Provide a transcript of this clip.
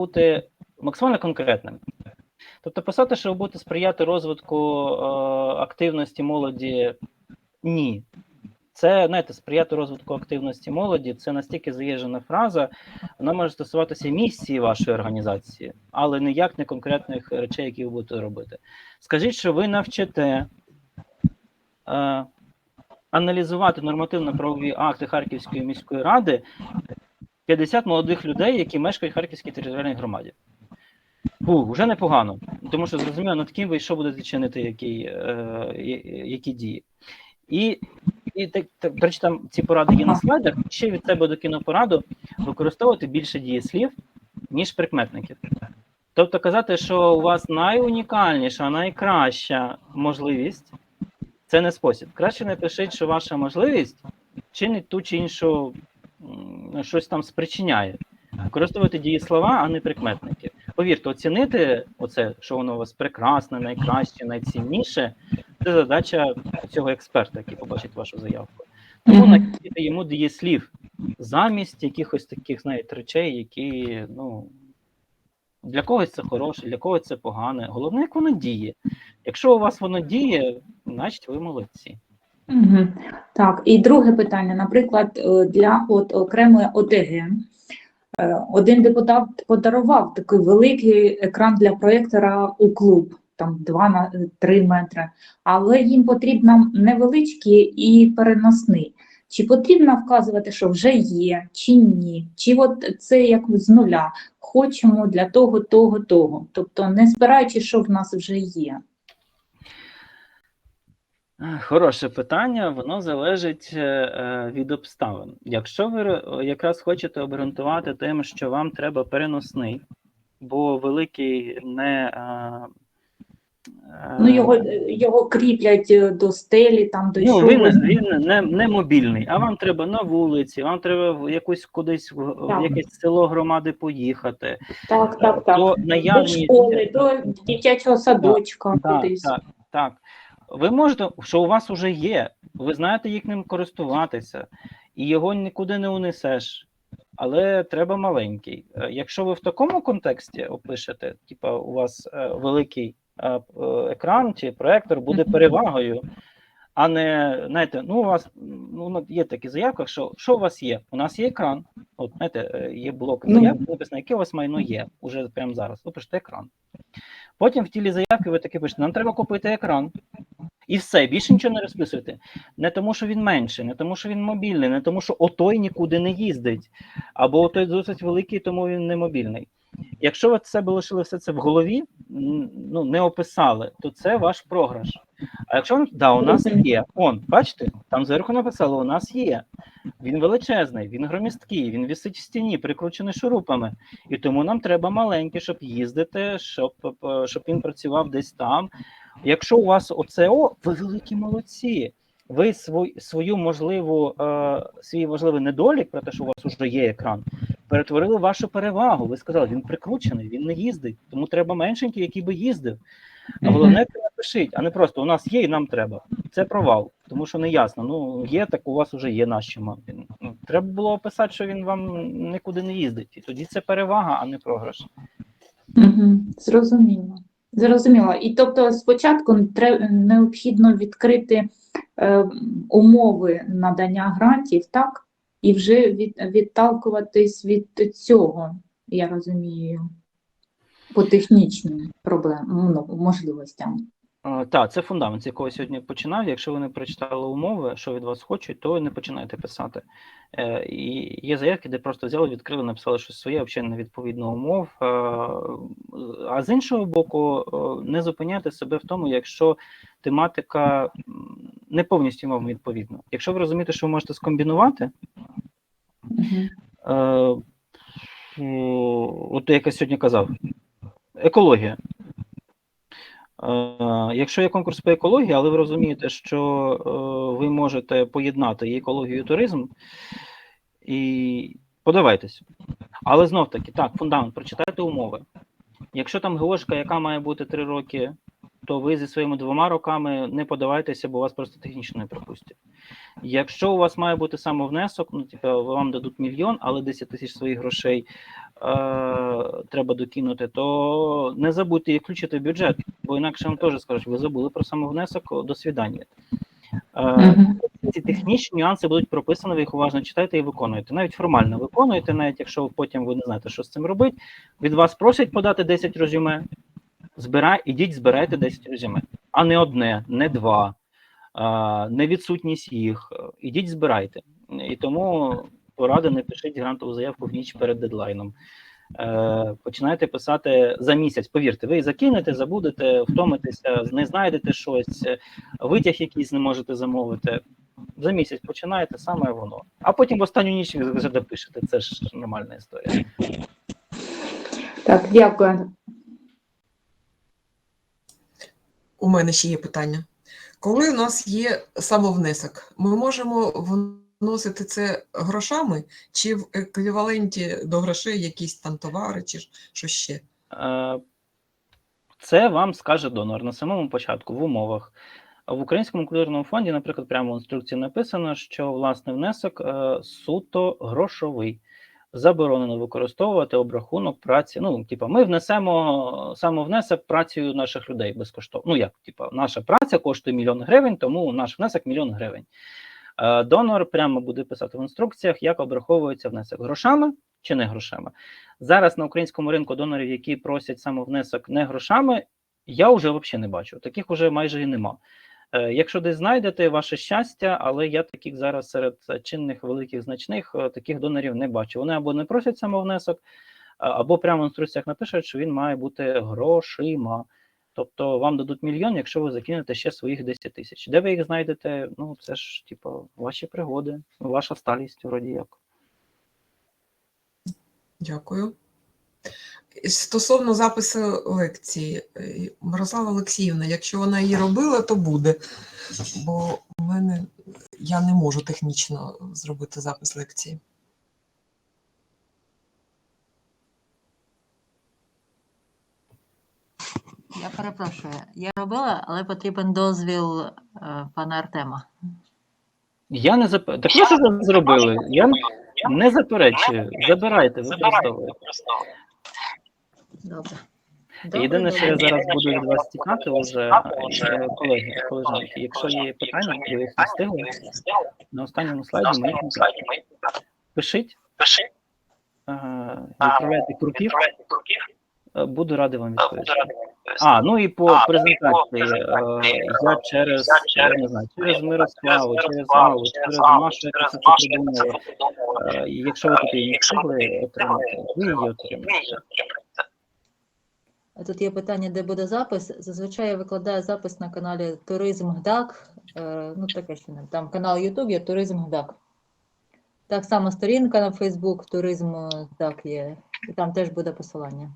бути максимально конкретним. Тобто писати, що ви будете сприяти розвитку е, активності молоді, ні. Це, знаєте, сприяти розвитку активності молоді це настільки заїжджена фраза, вона може стосуватися місії вашої організації, але ніяк не конкретних речей, які ви будете робити. Скажіть, що ви навчите е, аналізувати нормативно-правові акти Харківської міської ради 50 молодих людей, які мешкають в Харківській територіальній громаді. Фу, вже непогано, тому що зрозуміло, над ким ви що будете чинити, які, е, які дії. І, і так, так, до речі, там ці поради є на слайдах. Ще від себе докину пораду використовувати більше дієслів, ніж прикметників. Тобто казати, що у вас найунікальніша, найкраща можливість це не спосіб. Краще напишіть, що ваша можливість чинить ту чи іншу щось там спричиняє. Використовувати дієслова, а не прикметники. Повірте, оцінити оце, що воно у вас прекрасне, найкраще, найцінніше, це задача цього експерта, який побачить вашу заявку. Тому накидайте йому дієслів замість якихось таких, знаєте, речей, які, ну, для когось це хороше, для когось це погане. Головне, як воно діє. Якщо у вас воно діє, значить ви молодці. Угу. Так, і друге питання, наприклад, е, для от окремої ОТГ. Е, Один депутат подарував такий великий екран для проєктора у клуб, там 2 на 3 метри, але їм потрібно невеличкий і переносний. Чи потрібно вказувати, що вже є, чи ні? Чи от це як з нуля? Хочемо для того, того, того. Тобто не спираючись, що в нас вже є. Хороше питання, воно залежить е, е, від обставин. Якщо ви якраз хочете обґрунтувати тим, що вам треба переносний, бо великий не. е, Ну, його, його кріплять до стелі, там до Ну, він, він не, не мобільний, а вам треба на вулиці, вам треба в якусь кудись в, якесь село громади поїхати. Так, так, так. До наявність школи, до дитячого садочка, Так, кудись. так, так. Ви можете, що у вас вже є, ви знаєте, як ним користуватися, і його нікуди не унесеш. Але треба маленький. Е, Якщо ви в такому контексті опишете, типа у вас е, великий е, екран чи проектор буде перевагою, а не знаєте, ну у вас ну є такі заявки, що що у вас є? У нас є екран. От знаєте, є блок Ну. заявки, написано, яке у вас майно є уже прямо зараз. Ви пишете екран. Потім в тілі заявки ви таки пишете, нам треба купити екран. І все, більше нічого не розписуєте. Не тому, що він менший, не тому, що він мобільний, не тому, що отой нікуди не їздить, або отой досить великий, тому він не мобільний. Якщо ви в себе лишили все це в голові, ну не описали, то це ваш програш. А якщо да, у нас є, он, бачите, там зверху написало, у нас є. Він величезний, він громісткий, він висить в стіні, прикручений шурупами. І тому нам треба маленький, щоб їздити, щоб, е, щоб він працював десь там. Якщо у вас оце ви великі молодці. Ви свой, свою можливу, е, свій можливий недолік про те, що у вас вже є екран, перетворили в вашу перевагу. Ви сказали, він прикручений, він не їздить, тому треба меншенький, який би їздив. А головне, це напишіть, а не просто у нас є і нам треба. Це провал, тому що не ясно. Ну є, так у вас вже є нащо. Ну, треба було описати, що він вам нікуди не їздить. І тоді це перевага, а не програш. Угу. Зрозуміло. Зрозуміло. І тобто спочатку необхідно відкрити е, умови надання грантів, так? І вже від, відталкуватись від цього, я розумію, по технічним проблемам, ну, можливостям. Так, це фундамент, з якого сьогодні починав. Якщо ви не прочитали умови, що від вас хочуть, то не починайте писати. Е, І є заявки, де просто взяли, відкрили, написали щось своє, взагалі не відповідно умов. Е, А з іншого боку, е, не зупиняйте себе в тому, якщо тематика не повністю вам відповідна. Якщо ви розумієте, що ви можете скомбінувати. Е, от я сьогодні казав, екологія. Е, якщо є конкурс по екології, але ви розумієте, що е, ви можете поєднати і екологію і туризм, і подавайтесь. Але знов таки, так, фундамент, прочитайте умови. Якщо там ГОшка, яка має бути 3 роки, то ви зі своїми двома роками не подавайтеся, бо вас просто технічно не пропустять. Якщо у вас має бути самовнесок, ну типу, вам дадуть мільйон, але 10 тисяч своїх грошей, треба докинути, то не забудьте їх включити в бюджет, бо інакше вам теж скажуть, ви забули про самовнесок до свідання. Е, ці технічні нюанси будуть прописані, ви їх уважно читайте і виконуєте. Навіть формально виконуєте, навіть якщо потім ви не знаєте, що з цим робити. Від вас просять подати 10 резюме. Збирай, ідіть, збирайте 10 резюме, а не одне, не два, не відсутність їх. Ідіть, збирайте. І тому порада не пишіть грантову заявку в ніч перед дедлайном. Е, починайте писати за місяць. Повірте, ви закинете, забудете, втомитеся, не знайдете щось, витяг якийсь не можете замовити. За місяць починаєте, саме воно. А потім в останню ніч вже допишете. Це ж нормальна історія. Так, дякую. У мене ще є питання. Коли у нас є самовнесок, ми можемо вносити це грошами чи в еквіваленті до грошей якісь там товари, чи що ще? Е, Це вам скаже донор на самому початку в умовах. В Українському культурному фонді, наприклад, прямо в інструкції написано, що власний внесок е, суто грошовий. Заборонено використовувати обрахунок праці. Ну, типа, ми внесемо самовнесок працею наших людей безкоштовно. Ну як, типа, наша праця коштує мільйон гривень, тому наш внесок мільйон гривень. Е, Донор прямо буде писати в інструкціях, як обраховується внесок грошами чи не грошами. Зараз на українському ринку донорів, які просять самовнесок не грошами, я вже взагалі не бачу. Таких вже майже і нема. Е, Якщо десь знайдете ваше щастя, але я таких зараз серед е, чинних великих значних е, таких донорів не бачу. Вони або не просять самовнесок, а- або прямо в інструкціях напишуть, що він має бути грошима. Тобто вам дадуть мільйон, якщо ви закинете ще своїх 10 тисяч. Де ви їх знайдете? Ну це ж типу ваші пригоди, ваша сталість, вроді як. Дякую. Стосовно запису лекції, е, Мирослава Олексіївна, якщо вона її робила, то буде. Бо в мене я не можу технічно зробити запис лекції. Я перепрошую, я робила, але потрібен дозвіл е, пана Артема. Я не зап... Так ви зробили? Я не заперечую. Забирайте, використовуйте. Добре. Єдине, що я зараз буду від вас тікати, вже е, колеги, колежанки. Якщо є питання, ви їх не встигли, на останньому слайді ми їх не пишіть, е, відправляйте крупів, е, буду радий вам відповісти. А, ну і по презентації. е, Я через, я не знаю, через Мирославу, через Аллу, через Машу, яка це придумала. Якщо ви тут її не встигли отримати, ви її отримаєте. Тут є питання, де буде запис. Зазвичай я викладаю запис на каналі Туризм ГДАК. Е, Ну, таке ще не там канал YouTube є Туризм ГДАК. Так само сторінка на Facebook Туризм ГДАК є. І там теж буде посилання.